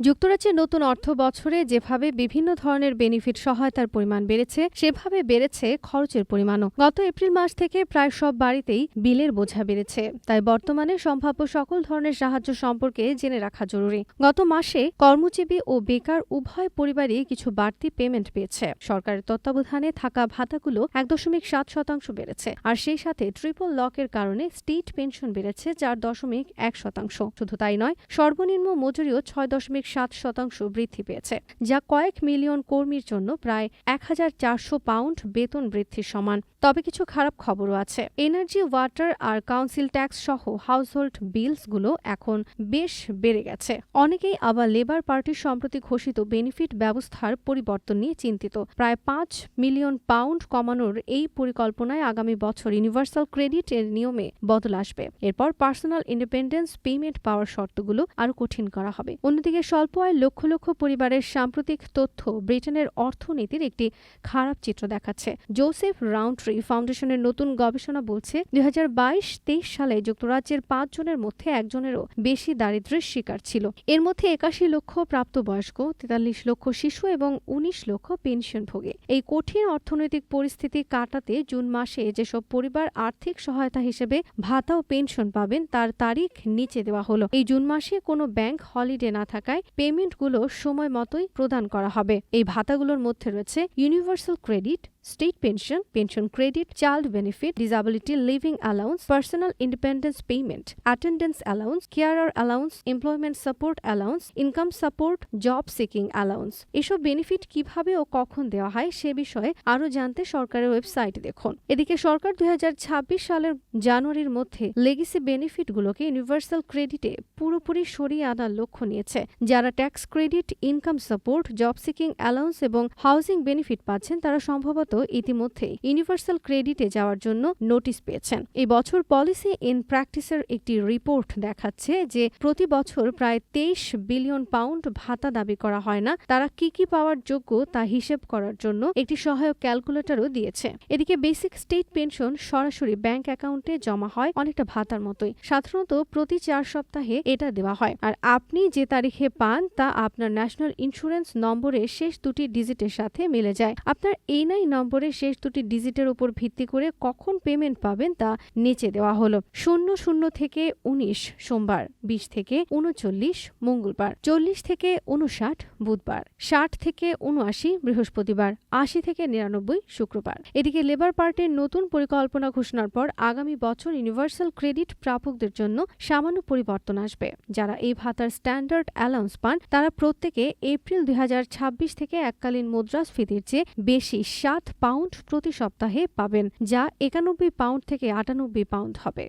যুক্তরাজ্যের নতুন অর্থ বছরে যেভাবে বিভিন্ন ধরনের বেনিফিট সহায়তার পরিমাণ বেড়েছে, সেভাবে বেড়েছে খরচের পরিমাণও। গত এপ্রিল মাস থেকে প্রায় সব বাড়িতেই বিলের বোঝা বেড়েছে। তাই বর্তমানে সম্ভাব্য সকল ধরনের সাহায্য সম্পর্কে জেনে রাখা জরুরি। গত মাসে কর্মজীবী ও বেকার উভয় পরিবারই কিছু বাড়তি পেমেন্ট পেয়েছে। সরকারের তত্ত্বাবধানে থাকা ভাতাগুলো এক দশমিক সাত শতাংশ বেড়েছে। আর সেই সাথে ট্রিপল লকের কারণে স্টেট পেনশন বেড়েছে চার দশমিক এক শতাংশ। শুধু তাই নয়, সর্বনিম্ন মজুরিও ছয় দশমিক সাত শতাংশ বৃদ্ধি পেয়েছে, যা কয়েক মিলিয়ন কর্মীর জন্য প্রায় এক হাজার চারশো পাউন্ড বেতন বৃদ্ধির সমান। তবে কিছু খারাপ খবরও আছে। এনার্জি ওয়াটার আর কাউন্সিল ট্যাক্স সহ হাউসহোল্ড বিলসগুলো এখন বেশ বেড়ে গেছে। অনেকেই আবার লেবার পার্টির সম্প্রতি ঘোষিত বেনিফিট ব্যবস্থার পরিবর্তন নিয়ে চিন্তিত। প্রায় পাঁচ মিলিয়ন পাউন্ড কমানোর এই পরিকল্পনায় আগামী বছর ইউনিভার্সাল ক্রেডিট এর নিয়মে বদল আসবে। এরপর পার্সোনাল ইন্ডিপেন্ডেন্স পেমেন্ট পাওয়ার শর্তগুলো আরও কঠিন করা হবে। অন্যদিকে স্বল্প আয়ের লক্ষ লক্ষ পরিবারের সাম্প্রতিক তথ্য ব্রিটেনের অর্থনীতির একটি খারাপ চিত্র দেখাচ্ছে। জোসেফ রাউন্ড্রি ফাউন্ডেশনের নতুন গবেষণা বলছে, দুই হাজার বাইশ তেইশ সালে যুক্তরাজ্যের পাঁচ জনের মধ্যে একজনেরও বেশি দারিদ্র্যের শিকার ছিল। এর মধ্যে একাশি লক্ষ প্রাপ্তবয়স্ক, তেতাল্লিশ লক্ষ শিশু এবং উনিশ লক্ষ পেনশনভোগী। এই কঠিন অর্থনৈতিক পরিস্থিতি কাটাতে জুন মাসে যেসব পরিবার আর্থিক সহায়তা হিসেবে ভাতা ও পেনশন পাবেন, তার তারিখ নিচে দেওয়া হলো। এই জুন মাসে কোনো ব্যাংক হলিডে না থাকায় পেমেন্টগুলো সময় মতোই প্রদান করা হবে। এই ভাতাগুলোর মধ্যে রয়েছে universal credit state pension pension credit, child benefit, disability, living allowance, personal independence payment, attendance allowance, carer allowance, employment support allowance, income support, job seeking allowance. এসব বেনিফিট কীভাবে ও কখন দেওয়া হয় সে বিষয়ে আরও জানতে সরকারের ওয়েবসাইটে দেখুন। এদিকে সরকার দুই হাজার ছাব্বিশ সালের জানুয়ারির মধ্যে লেগেসি বেনিফিটগুলোকে ইউনিভার্সাল ক্রেডিটে পুরোপুরি সরিয়ে আনার লক্ষ্য নিয়েছে। যারা tax credit income support job seeking allowance এবং হাউজিং বেনিফিট পাচ্ছেন তারা সম্ভবত ইতিমধ্যে ইউনিভার্সাল ক্রেডিটে যাওয়ার জন্য নোটিশ পেয়েছেন। এই বছর পলিসি ইন প্র্যাকটিসের একটি রিপোর্ট দেখাচ্ছে যে প্রতি বছর প্রায় তেইশ বিলিয়ন পাউন্ড ভাতা দাবি করা হয় না। তারা কি কি পাওয়ার যোগ্য তা হিসেব করার জন্য একটি সহায়ক ক্যালকুলেটরও দিয়েছে। এদিকে বেসিক স্টেট পেনশন সরাসরি ব্যাংক অ্যাকাউন্টে জমা হয় অনেকটা ভাতার মতোই। সাধারণত প্রতি চার সপ্তাহে এটা দেওয়া হয়। আর আপনি যে তারিখে পান তা আপনার ন্যাশনাল ইন্স্যুরেন্স নম্বরের শেষ দুটি ডিজিটের সাথে মিলে যায়। আপনার এনআই নম্বরের শেষ দুটি ডিজিটের উপর ভিত্তি করে কখন পেমেন্ট পাবেন তা নিচে দেওয়া হলো। শূন্য শূন্য থেকে উনিশ সোমবার, বিশ থেকে উনচল্লিশ মঙ্গলবার, চল্লিশ থেকে উনষাট বুধবার, ষাট থেকে উনআশি বৃহস্পতিবার, আশি থেকে নিরানব্বই শুক্রবার। এদিকে লেবার পার্টির নতুন পরিকল্পনা ঘোষণার পর আগামী বছর ইউনিভার্সাল ক্রেডিট প্রাপকদের জন্য সামান্য পরিবর্তন আসবে। যারা এই ভাতার স্ট্যান্ডার্ড অ্যালাউন্স পান, তারা প্রত্যেকে এপ্রিল দুই হাজার ছাব্বিশ থেকে এককালীন মুদ্রাস্ফীতির চেয়ে বেশি সাত পাউন্ড প্রতি সপ্তাহে পাবেন যা একানব্বই পাউন্ড থেকে আটানব্বই পাউন্ড হবে।